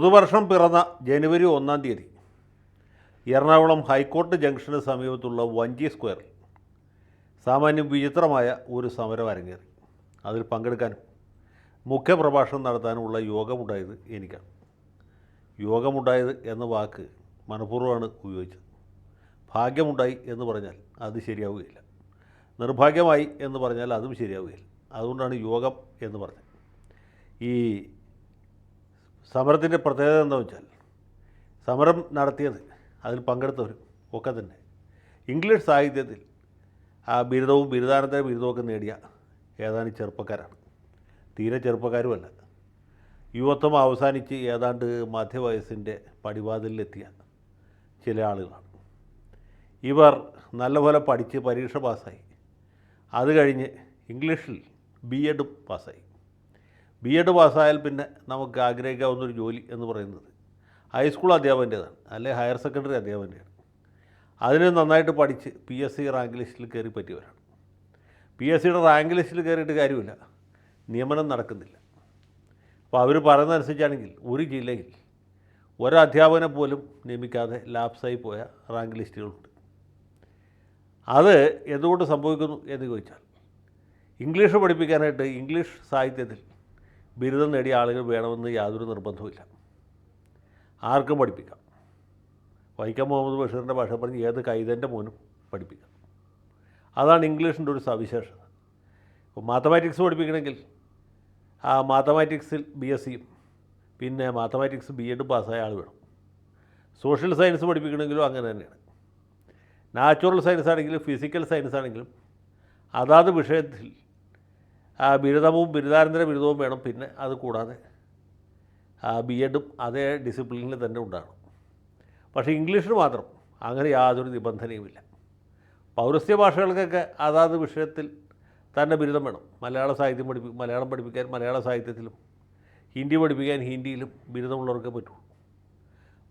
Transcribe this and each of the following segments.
പുതുവർഷം പിറന്ന ജനുവരി ഒന്നാം തീയതി എറണാകുളം ഹൈക്കോർട്ട് ജംഗ്ഷന് സമീപത്തുള്ള വഞ്ചി സ്ക്വയറിൽ സാമാന്യം വിചിത്രമായ ഒരു സമരം അരങ്ങേറി. അതിൽ പങ്കെടുക്കാനും മുഖ്യപ്രഭാഷണം നടത്താനുമുള്ള യോഗമുണ്ടായത് എനിക്കാണ്. യോഗമുണ്ടായത് എന്ന വാക്ക് മനഃപൂർവമാണ് ഉപയോഗിച്ചത്. ഭാഗ്യമുണ്ടായി എന്ന് പറഞ്ഞാൽ അത് ശരിയാവുകയില്ല. നിർഭാഗ്യമായി എന്ന് പറഞ്ഞാൽ അതും ശരിയാവുകയില്ല. അതുകൊണ്ടാണ് യോഗം എന്ന് പറഞ്ഞത്. ഈ സമരത്തിന്റെ പ്രത്യേകത എന്താണെന്ന് വെച്ചാൽ സമരം നടത്തിയത് അതിൽ പങ്കെടുത്തവരും ഒക്കെ തന്നെ. ഇംഗ്ലീഷ് സാഹിത്യത്തിൽ ആ ബിരുദവും ബിരുദാനന്തര ബിരുദമൊക്കെ നേടിയ ഏതാനും ചെറുപ്പക്കാരാണ്. തീരെ ചെറുപ്പക്കാരുമല്ല. യുവത്വം അവസാനിച്ച് ഏതാണ്ട് മധ്യവയസ്സിന്റെ പടിവാതിലെത്തിയ ചില ആളുകളാണ്. ഇവർ നല്ലപോലെ പഠിച്ച് പരീക്ഷ പാസ്സായി. അത് കഴിഞ്ഞ് ഇംഗ്ലീഷിൽ ബി എഡും പാസ്സായി. ബി എഡ് പാസ്സായാൽ പിന്നെ നമുക്ക് ആഗ്രഹിക്കാവുന്നൊരു ജോലി എന്ന് പറയുന്നത് ഹൈസ്കൂൾ അധ്യാപകന്റേതാണ് അല്ലെങ്കിൽ ഹയർ സെക്കൻഡറി അധ്യാപകന്റെയാണ്. അതിന് നന്നായിട്ട് പഠിച്ച് പി എസ് സി റാങ്ക് ലിസ്റ്റിൽ കയറി പറ്റിയവരാണ്. പി എസ് സിയുടെ റാങ്ക് ലിസ്റ്റിൽ കയറിയിട്ട് കാര്യമില്ല നിയമനം നടക്കുന്നില്ല. അപ്പോൾ അവർ പറയുന്നതനുസരിച്ചാണെങ്കിൽ ഒരു ജില്ലയിൽ ഒരധ്യാപകനെ പോലും നിയമിക്കാതെ ലാപ്സായി പോയ റാങ്ക് ലിസ്റ്റുകളുണ്ട് അത് എന്തുകൊണ്ട് സംഭവിക്കുന്നു എന്ന് ചോദിച്ചാൽ ഇംഗ്ലീഷ് പഠിപ്പിക്കാനായിട്ട് ഇംഗ്ലീഷ് സാഹിത്യത്തിൽ ബിരുദം നേടിയ ആളുകൾ വേണമെന്ന് യാതൊരു നിർബന്ധവുമില്ല. ആർക്കും പഠിപ്പിക്കാം. വൈക്കം മുഹമ്മദ് ബഷീറിന്റെ ഭാഷ പറഞ്ഞ് ഏത് കൈതന്റെ മോനും പഠിപ്പിക്കാം. അതാണ് ഇംഗ്ലീഷിന്റെ ഒരു സവിശേഷത. ഇപ്പോൾ മാത്തമാറ്റിക്സ് പഠിപ്പിക്കണമെങ്കിൽ ആ മാത്തമാറ്റിക്സിൽ ബി എസ് സിയും പിന്നെ മാത്തമാറ്റിക്സ് ബി എഡ് പാസ്സായ ആൾ വേണം. സോഷ്യൽ സയൻസ് പഠിപ്പിക്കണമെങ്കിലും അങ്ങനെ തന്നെയാണ്. നാച്ചുറൽ സയൻസ് ആണെങ്കിലും ഫിസിക്കൽ സയൻസ് ആണെങ്കിലും അതാത് വിഷയത്തിൽ ബിരുദവും ബിരുദാനന്തര ബിരുദവും വേണം പിന്നെ അത് കൂടാതെ ബി എഡും അതേ ഡിസിപ്ലിനിൽ തന്നെ ഉണ്ടാകണം. പക്ഷേ ഇംഗ്ലീഷിന് മാത്രം അങ്ങനെ യാതൊരു നിബന്ധനയുമില്ല പൗരസ്ത്യ ഭാഷകൾക്കൊക്കെ അതാത് വിഷയത്തിൽ തന്നെ ബിരുദം വേണം. മലയാള സാഹിത്യം പഠിപ്പി മലയാളം പഠിപ്പിക്കാൻ മലയാള സാഹിത്യത്തിലും ഹിന്ദി പഠിപ്പിക്കാൻ ഹിന്ദിയിലും ബിരുദമുള്ളവർക്കേ പറ്റുള്ളൂ.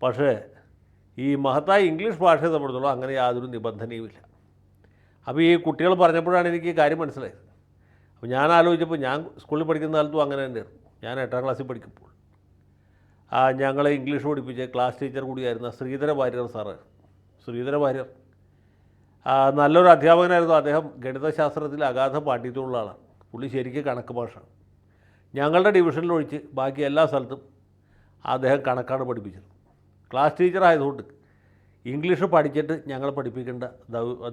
പക്ഷേ ഈ മഹത്തായ ഇംഗ്ലീഷ് ഭാഷയെ സംബന്ധിച്ചോളം അങ്ങനെ യാതൊരു നിബന്ധനയുമില്ല അപ്പോൾ ഈ കുട്ടികൾ പറഞ്ഞപ്പോഴാണ് എനിക്ക് കാര്യം മനസ്സിലായത്. അപ്പോൾ ഞാൻ ആലോചിച്ചപ്പോൾ ഞാൻ സ്കൂളിൽ പഠിക്കുന്ന കാലത്തും അങ്ങനെ തന്നെയായിരുന്നു. ഞാൻ എട്ടാം ക്ലാസ്സിൽ പഠിക്കുമ്പോൾ. ആ ഞങ്ങളെ ഇംഗ്ലീഷ് പഠിപ്പിച്ച ക്ലാസ് ടീച്ചർ കൂടിയായിരുന്ന ശ്രീധര ഭാര്യർ സാറ്. ശ്രീധര ഭാര്യർ. നല്ലൊരു അധ്യാപകനായിരുന്നു. അദ്ദേഹം ഗണിതശാസ്ത്രത്തിൽ അഗാധ പാണ്ഡിത്യമുള്ള ആളാണ്. പുള്ളി ശരിക്കും കണക്ക് ഭാഷ ഞങ്ങളുടെ ഡിവിഷനിൽ ഒഴിച്ച് ബാക്കി എല്ലാ സ്ഥലത്തും അദ്ദേഹം കണക്കാണ് പഠിപ്പിച്ചത്. ക്ലാസ് ടീച്ചർ ആയതുകൊണ്ട് ഇംഗ്ലീഷ് പഠിച്ചിട്ട് ഞങ്ങൾ പഠിപ്പിക്കേണ്ട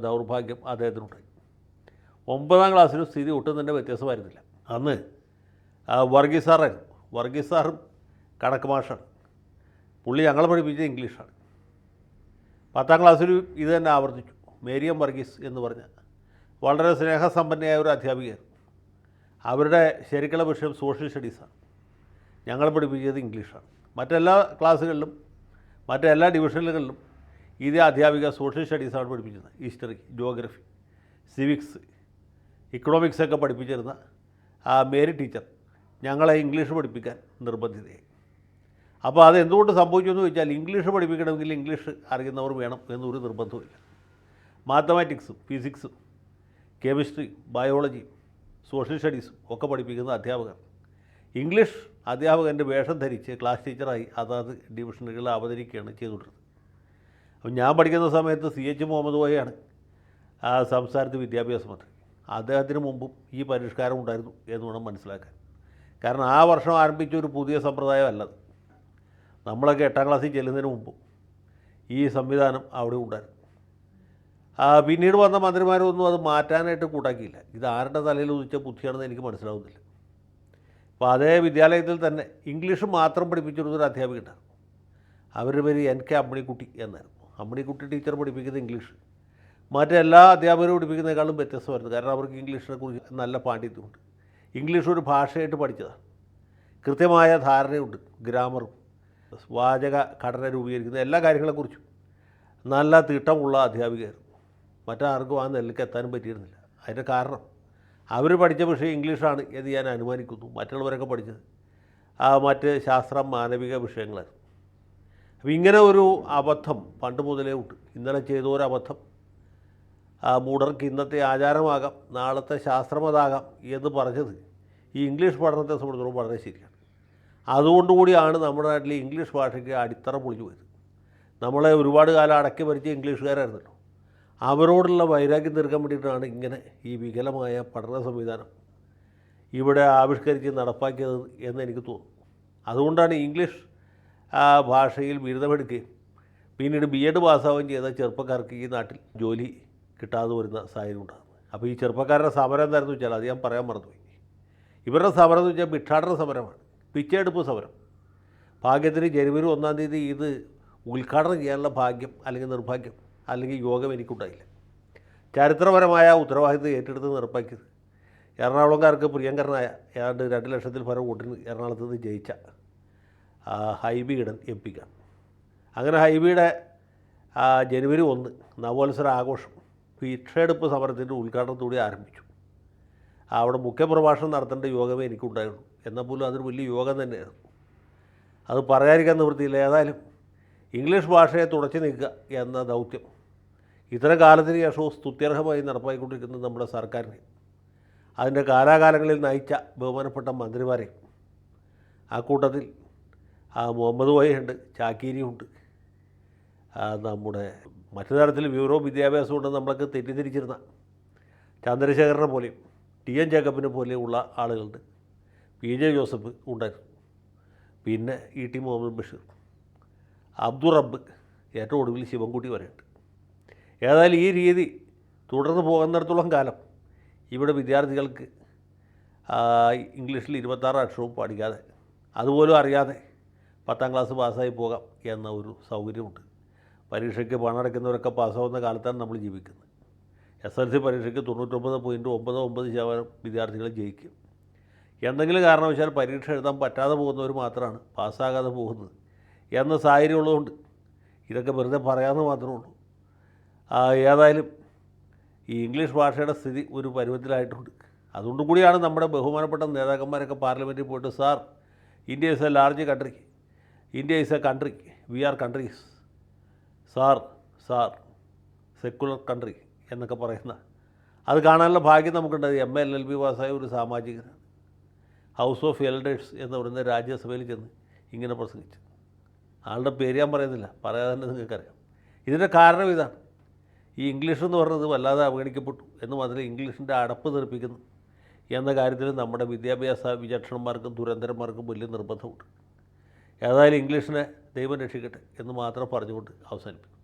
ദൗർഭാഗ്യം അദ്ദേഹത്തിനുണ്ടായി. ഒമ്പതാം ക്ലാസ്സിലും സ്ഥിതി ഒട്ടും തന്നെ വ്യത്യാസമായിരുന്നില്ല അന്ന് വർഗീസ് സാറായിരുന്നു വർഗീസ് സാറും കണക്ക് മാഷാണ് പുള്ളി ഞങ്ങളെ പഠിപ്പിച്ചത് ഇംഗ്ലീഷാണ്. പത്താം ക്ലാസ്സിലും ഇത് തന്നെ ആവർത്തിച്ചു. മേരിയം വർഗീസ് എന്ന് പറഞ്ഞ വളരെ സ്നേഹസമ്പന്നയായ ഒരു അധ്യാപികയായിരുന്നു. അവരുടെ ശരിക്കുള്ള വിഷയം സോഷ്യൽ സ്റ്റഡീസാണ്. ഞങ്ങൾ പഠിപ്പിച്ചത് ഇംഗ്ലീഷാണ്. മറ്റെല്ലാ ക്ലാസ്സുകളിലും മറ്റെല്ലാ ഡിവിഷനുകളിലും ഇതേ അധ്യാപിക സോഷ്യൽ സ്റ്റഡീസാണ് പഠിപ്പിക്കുന്നത് ഹിസ്റ്ററി ജോഗ്രഫി സിവിക്സ് ഇക്കണോമിക്സ് ഒക്കെ പഠിപ്പിച്ചിരുന്ന ആ മേരി ടീച്ചർ ഞങ്ങളെ ഇംഗ്ലീഷ് പഠിപ്പിക്കാൻ നിർബന്ധിതയായി. അപ്പോൾ അത് എന്തുകൊണ്ട് സംഭവിച്ചു എന്ന് ചോദിച്ചാൽ ഇംഗ്ലീഷ് പഠിപ്പിക്കണമെങ്കിൽ ഇംഗ്ലീഷ് അറിയുന്നവർ വേണം എന്നൊരു നിർബന്ധമില്ല മാത്തമാറ്റിക്സും ഫിസിക്സും കെമിസ്ട്രി ബയോളജിയും സോഷ്യൽ സ്റ്റഡീസും ഒക്കെ പഠിപ്പിക്കുന്ന അധ്യാപകർ. ഇംഗ്ലീഷ് അധ്യാപകന്റെ വേഷം ധരിച്ച് ക്ലാസ് ടീച്ചറായി അതാത് ഡിവിഷനുകളിൽ അവതരിക്കുകയാണ് ചെയ്തുകൊണ്ടിരുന്നത്. അപ്പോൾ ഞാൻ പഠിക്കുന്ന സമയത്ത് സി എച്ച് മുഹമ്മദ് ആ സംസ്ഥാനത്ത് വിദ്യാഭ്യാസ മന്ത്രി. അദ്ദേഹത്തിന് മുമ്പും ഈ പരിഷ്കാരം ഉണ്ടായിരുന്നു എന്ന് വേണം മനസ്സിലാക്കാൻ. കാരണം ആ വർഷം ആരംഭിച്ച ഒരു പുതിയ സമ്പ്രദായമല്ലത് നമ്മളൊക്കെ എട്ടാം ക്ലാസ്സിൽ ചെല്ലുന്നതിന് മുമ്പ് ഈ സംവിധാനം അവിടെ ഉണ്ടായിരുന്നു. പിന്നീട് വന്ന മന്ത്രിമാരൊന്നും അത് മാറ്റാനായിട്ട് കൂട്ടാക്കിയില്ല. ഇത് ആരുടെ തലയിൽ ഉദിച്ച ബുദ്ധിയാണെന്ന് എനിക്ക് മനസ്സിലാവുന്നില്ല. അപ്പോൾ അതേ വിദ്യാലയത്തിൽ തന്നെ ഇംഗ്ലീഷ് മാത്രം പഠിപ്പിച്ചിരുന്നൊരു അധ്യാപികയുണ്ടായിരുന്നു. അവരുടെ പേര് എൻ കെ അമ്മണിക്കുട്ടി എന്നായിരുന്നു. അമ്മണിക്കുട്ടി ടീച്ചർ പഠിപ്പിക്കുന്നത് ഇംഗ്ലീഷ്. മറ്റെല്ലാ അധ്യാപകരും പഠിപ്പിക്കുന്നതിനേക്കാളും വ്യത്യസ്തമായിരുന്നു. കാരണം അവർക്ക് ഇംഗ്ലീഷിനെ കുറിച്ച് നല്ല പാണ്ഡിത്യമുണ്ട്. ഇംഗ്ലീഷ് ഒരു ഭാഷയായിട്ട് പഠിച്ചതാണ്. കൃത്യമായ ധാരണയുണ്ട്. ഗ്രാമറും വാചക ഘടന രൂപീകരിക്കുന്ന എല്ലാ കാര്യങ്ങളെക്കുറിച്ചും നല്ല തിട്ടമുള്ള അധ്യാപികയായിരുന്നു. മറ്റാർക്കും ആ നെല്ലിക്ക് എത്താനും പറ്റിയിരുന്നില്ല. അതിന്റെ കാരണം അവർ പഠിച്ച വിഷയം ഇംഗ്ലീഷാണ് എന്ന് ഞാൻ അനുമാനിക്കുന്നു. മറ്റുള്ളവരൊക്കെ പഠിച്ചത് ആ മറ്റ് ശാസ്ത്രം മാനവിക വിഷയങ്ങളായിരുന്നു. അപ്പോൾ ഇങ്ങനെ ഒരു അബദ്ധം പണ്ട് മുതലേ ഉണ്ട്. ഇന്നലെ ചെയ്ത ഒരു അബദ്ധം മൂഢർക്ക് ഇന്നത്തെ ആചാരമാകാം നാളത്തെ ശാസ്ത്രമതാകാം എന്ന് പറഞ്ഞത് ഈ ഇംഗ്ലീഷ് പഠനത്തെ സംബന്ധിച്ചിടത്തോളം വളരെ ശരിയാണ്. അതുകൊണ്ടുകൂടിയാണ് നമ്മുടെ നാട്ടിൽ ഇംഗ്ലീഷ് ഭാഷയ്ക്ക് അടിത്തറ പൊളിഞ്ഞു പോയത്. നമ്മളെ ഒരുപാട് കാലം അടക്കി ഭരിച്ച ഇംഗ്ലീഷുകാരായിരുന്നല്ലോ. അവരോടുള്ള വൈരാഗ്യം തീർക്കാൻ വേണ്ടിയിട്ടാണ് ഇങ്ങനെ ഈ വികലമായ പഠന സംവിധാനം ഇവിടെ ആവിഷ്കരിച്ച് നടപ്പാക്കിയത് എന്ന് എനിക്ക് തോന്നുന്നു. അതുകൊണ്ടാണ് ഇംഗ്ലീഷ് ഭാഷയിൽ ബിരുദമെടുക്കുകയും പിന്നീട് ബി എഡ് പാസ്സാവുകയും ചെയ്ത ചെറുപ്പക്കാർക്ക് ഈ നാട്ടിൽ ജോലി കിട്ടാതെ വരുന്ന സാഹചര്യം ഉണ്ടാകുന്നത് അപ്പോൾ ഈ ചെറുപ്പക്കാരുടെ സമരം എന്തായിരുന്നു വെച്ചാൽ അത് ഞാൻ പറയാൻ മറന്നുപോയി. ഇവരുടെ സമരം എന്ന് വെച്ചാൽ ഭിക്ഷാടന സമരമാണ്. പിച്ചയെടുപ്പ് സമരം. ഭാഗ്യത്തിന് ജനുവരി ഒന്നാം തീയതി ഇത് ഉദ്ഘാടനം ചെയ്യാനുള്ള ഭാഗ്യം അല്ലെങ്കിൽ നിർഭാഗ്യം അല്ലെങ്കിൽ യോഗം എനിക്കുണ്ടായില്ല. ചരിത്രപരമായ ഉത്തരവാദിത്വം ഏറ്റെടുത്ത് നിർപ്പാക്കിയത് എറണാകുളംകാർക്ക് പ്രിയങ്കരനായ ഏതാണ്ട് രണ്ട് ലക്ഷത്തിൽ പരം വോട്ടിന് എറണാകുളത്ത് നിന്ന് ജയിച്ച ഹൈബി ഇടൻ എം പിക്കാണ് അങ്ങനെ ഹൈബിയുടെ ജനുവരി ഒന്ന് നവോത്സര ആഘോഷം ഭിക്ഷയെടുപ്പ് സമരത്തിന്റെ ഉദ്ഘാടനത്തോടെ ആരംഭിച്ചു. അവിടെ മുഖ്യപ്രഭാഷണം നടത്തേണ്ട യോഗമേ എനിക്കുണ്ടായുള്ളൂ. എന്നാൽ പോലും അതൊരു വലിയ യോഗം തന്നെയായിരുന്നു അത് പറയാതിരിക്കാൻ നിവൃത്തിയില്ല. ഏതായാലും ഇംഗ്ലീഷ് ഭാഷയെ തുടച്ചു നിൽക്കുക എന്ന ദൗത്യം ഇത്തരം കാലത്തിന് ശേഷവും സ്തുത്യർഹമായി നടപ്പായിക്കൊണ്ടിരിക്കുന്നത് നമ്മുടെ സർക്കാരിനെ. അതിന്റെ കാലാകാലങ്ങളിൽ നയിച്ച ബഹുമാനപ്പെട്ട മന്ത്രിമാരെ ആ കൂട്ടത്തിൽ മുഹമ്മദ് ഉണ്ട് ചാക്കീരിയുണ്ട് നമ്മുടെ മറ്റു തരത്തിൽ ബ്യൂറോ വിദ്യാഭ്യാസം കൊണ്ട് നമ്മളൊക്കെ തെറ്റിദ്ധരിച്ചിരുന്ന ചന്ദ്രശേഖരനെ പോലെയും ടി എൻ ജേക്കബിനെ പോലെയും ഉള്ള ആളുകളുണ്ട്. പി ജെ ജോസഫ് ഉണ്ടായിരുന്നു. പിന്നെ ഇ ടി മുഹമ്മദ് ബഷീർ. അബ്ദുൾ റബ്ബ് ഏറ്റവും ഒടുവിൽ ശിവൻകുട്ടി വരെയുണ്ട്. ഏതായാലും ഈ രീതി തുടർന്ന് പോകുന്നിടത്തോളം കാലം ഇവിടെ വിദ്യാർത്ഥികൾക്ക് ഇംഗ്ലീഷിൽ ഇരുപത്താറ് അക്ഷരവും പഠിക്കാതെ അതുപോലും അറിയാതെ പത്താം ക്ലാസ് പാസ്സായി പോകാം എന്ന ഒരു സൗകര്യമുണ്ട്. പരീക്ഷയ്ക്ക് പണമടയ്ക്കുന്നവരൊക്കെ പാസ്സാവുന്ന കാലത്താണ് നമ്മൾ ജീവിക്കുന്നത്. എസ് എൽ സി പരീക്ഷയ്ക്ക് തൊണ്ണൂറ്റൊമ്പത് പോയിന്റ് ഒമ്പത് ഒമ്പത് ശതമാനം വിദ്യാർത്ഥികൾ ജയിക്കും. എന്തെങ്കിലും കാരണവശാൽ പരീക്ഷ എഴുതാൻ പറ്റാതെ പോകുന്നവർ മാത്രമാണ് പാസ്സാകാതെ പോകുന്നത് എന്ന സാഹചര്യം ഉള്ളതുകൊണ്ട് ഇതൊക്കെ വെറുതെ പറയാമെന്ന് മാത്രമേ ഉള്ളൂ. ഏതായാലും ഈ ഇംഗ്ലീഷ് ഭാഷയുടെ സ്ഥിതി ഒരു പരുവത്തിലായിട്ടുണ്ട്. അതുകൊണ്ട് കൂടിയാണ് നമ്മുടെ ബഹുമാനപ്പെട്ട നേതാക്കന്മാരൊക്കെ പാർലമെന്റിൽ പോയിട്ട് sir India is a large country India is a country we are countries sir sir secular country എന്നൊക്കെ പറയുന്ന. അത് കാണാനുള്ള ഭാഗ്യം നമുക്കുണ്ട്. എം എൽ എൽ ബി വാസായ ഒരു സാമാജികനാണ് ഹൗസ് ഓഫ് എൽഡേഴ്സ് എന്ന് പറയുന്ന രാജ്യസഭയിൽ ചെന്ന് ഇങ്ങനെ പ്രസംഗിച്ചു. ആളുടെ പേര് ഞാൻ പറയുന്നില്ല. പറയാതെ തന്നെ നിങ്ങൾക്കറിയാം. ഇതിന്റെ കാരണം ഇതാണ്. ഈ ഇംഗ്ലീഷ് എന്ന് പറയുന്നത് വല്ലാതെ അവഗണിക്കപ്പെട്ടു. എന്ന് മാത്രമല്ല ഇംഗ്ലീഷിന്റെ അടപ്പ് തെറിപ്പിക്കുന്നു. എന്ന കാര്യത്തിൽ നമ്മുടെ വിദ്യാഭ്യാസ വിചക്ഷണന്മാർക്കും ദുരന്തരന്മാർക്കും വലിയ നിർബന്ധമുണ്ട്. ഏതായാലും ഇംഗ്ലീഷിനെ ദൈവം രക്ഷിക്കട്ടെ എന്ന് മാത്രം പറഞ്ഞുകൊണ്ട് അവസാനിപ്പിക്കും